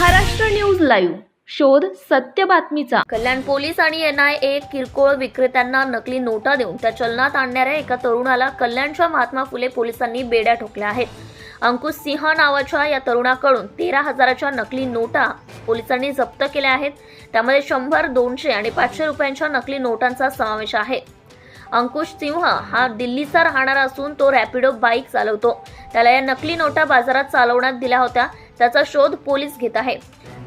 Maharashtra news live. शोध सत्य बातमीचा. कल्याण पोलीस आणि एनआयए किरकोळ विक्रेत्यांना नकली नोटा देऊन त्या चलनात आणणाऱ्या एका तरुणाला कल्याणच्या महात्मा फुले पोलिसांनी बेड्या ठोकल्या आहेत. अंकुश सिंह नावाच्या या तरुणाकडून तेरा हजाराच्या नकली नोटा पोलिसांनी जप्त केल्या आहेत. त्यामध्ये शंभर दोनशे आणि पाचशे रुपयांच्या नकली नोटांचा समावेश आहे. अंकुश सिंह हा दिल्लीचा राहणारा असून तो रॅपिडो बाईक चालवतो. त्याला या नकली नोटा बाजारात चालवण्यात दिल्या होत्या. त्याचा शोध पोलीस घेत आहे.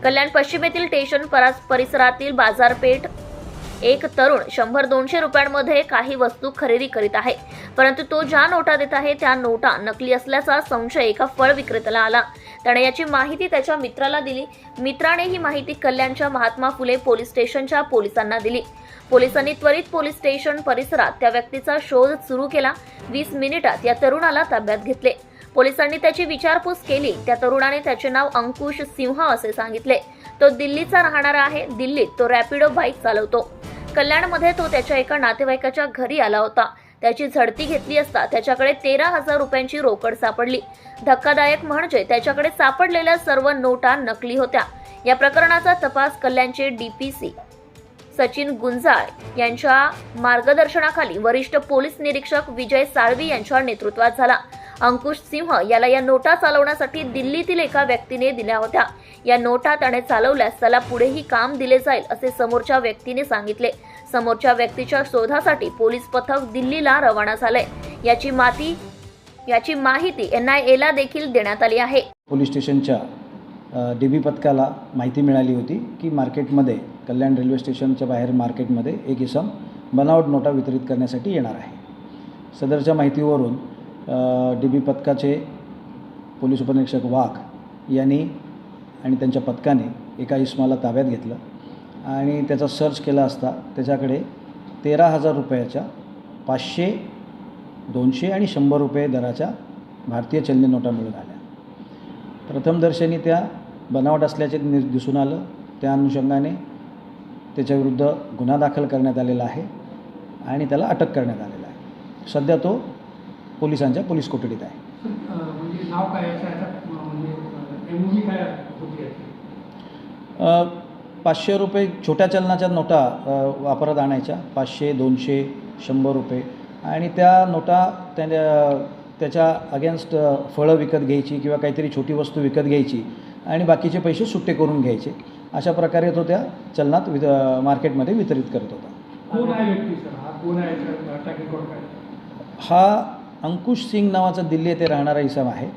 कल्याण पश्चिम येथील स्टेशन परिसरातील बाजारपेठ एक तरुण शंभर दोनशे रुपयांमध्ये काही वस्तू खरेदी करीत आहे. परंतु तो ज्या नोटा देत आहे त्या नोटा नकली असल्याचा संशय एका फळ विक्रेत्याला आला. त्याने याची माहिती त्याच्या मित्राला दिली. मित्राने ही माहिती कल्याणच्या महात्मा फुले पोलीस स्टेशनच्या पोलिसांना दिली. पोलिसांनी त्वरित पोलीस स्टेशन परिसरात त्या व्यक्तीचा शोध सुरू केला. वीस मिनिटात या तरुणाला ताब्यात घेतले. पोलिसांनी त्याची विचारपूस केली. त्या तरुणाने त्याचे नाव अंकुश सिंह असे सांगितले. तो दिल्लीचा राहणारा आहे. दिल्लीत तो रॅपिडो बाईक चालवतो. कल्याणमध्ये तो त्याच्या एका नातेवाईकाच्या घरी आला होता. त्याची झडती घेतली असता त्याच्याकडे तेरा हजार रुपयांची रोकड सापडली. धक्कादायक म्हणजे त्याच्याकडे सापडलेल्या सर्व नोटा नकली होत्या. या प्रकरणाचा तपास कल्याणचे डीपीसी सचिन गुंजाळ यांच्या मार्गदर्शनाखाली वरिष्ठ पोलीस निरीक्षक विजय साळवी यांच्या नेतृत्वात झाला. अंकुश सिंह याला या नोटा चालवण्यासाठी दिल्लीतील एका व्यक्तीने दिल्या होत्या. या नोटा त्याने चालवल्यास त्याला पुढेही काम दिले जाईल असे समोरच्या व्यक्तीने सांगितले. समोरच्या व्यक्तीच्या शोधासाठी पोलीस पथक दिल्लीला रवाना झाले याची माती याची माहिती एन आय एला देखील देण्यात आली आहे. पोलीस स्टेशनच्या डी बी पथकाला माहिती मिळाली होती की मार्केटमध्ये कल्याण रेल्वे स्टेशनच्या बाहेर मार्केटमध्ये एक इसम बनावट नोटा वितरित करण्यासाठी येणार आहे. सदरच्या माहितीवरून डी बी पथकाचे पोलीस उपनिरीक्षक वाघ यांनी आणि त्यांच्या पथकाने एका इस्माला ताब्यात घेतलं आणि त्याचा सर्च केला असता त्याच्याकडे तेरा हजार रुपयाच्या पाचशे दोनशे आणि शंभर रुपये दराच्या भारतीय चलनी नोटा मिळून आल्या. प्रथमदर्शनी त्या बनावट असल्याचे नि दिसून आलं. त्या अनुषंगाने त्याच्याविरुद्ध गुन्हा दाखल करण्यात आलेला आहे आणि त्याला अटक करण्यात आलेला आहे. सध्या तो पोलिसांच्या पोलीस कोठडीत आहे. म्हणजे म्हणजे पाचशे रुपये छोट्या चलनाच्या नोटा वापरात आणायच्या. पाचशे दोनशे शंभर रुपये. आणि त्या नोटा त्या त्याच्या अगेन्स्ट फळं विकत घ्यायची किंवा काहीतरी छोटी वस्तू विकत घ्यायची आणि बाकीचे पैसे सुट्टे करून घ्यायचे. अशा प्रकारे तो त्या चलनात वित मार्केटमध्ये वितरित करत होता. कोण आहे व्यक्ती सर? हा अंकुश सिंग नावाचा दिल्ली येथे राहणारा इसम आहे.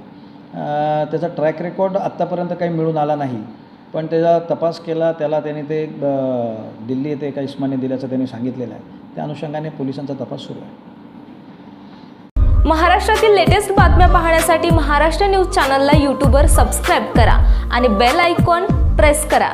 त्याचा ट्रॅक रेकॉर्ड आत्तापर्यंत काही मिळून आला नाही. पण त्याचा तपास केला त्याला त्याने ते दिल्ली येथे एका इस्माने दिल्याचं त्यांनी सांगितलेलं आहे. त्या अनुषंगाने पोलिसांचा तपास सुरू आहे. महाराष्ट्रातील लेटेस्ट बातम्या पाहण्यासाठी महाराष्ट्र न्यूज चॅनलला यूट्यूबवर सबस्क्राईब करा आणि बेल आयकॉन प्रेस करा.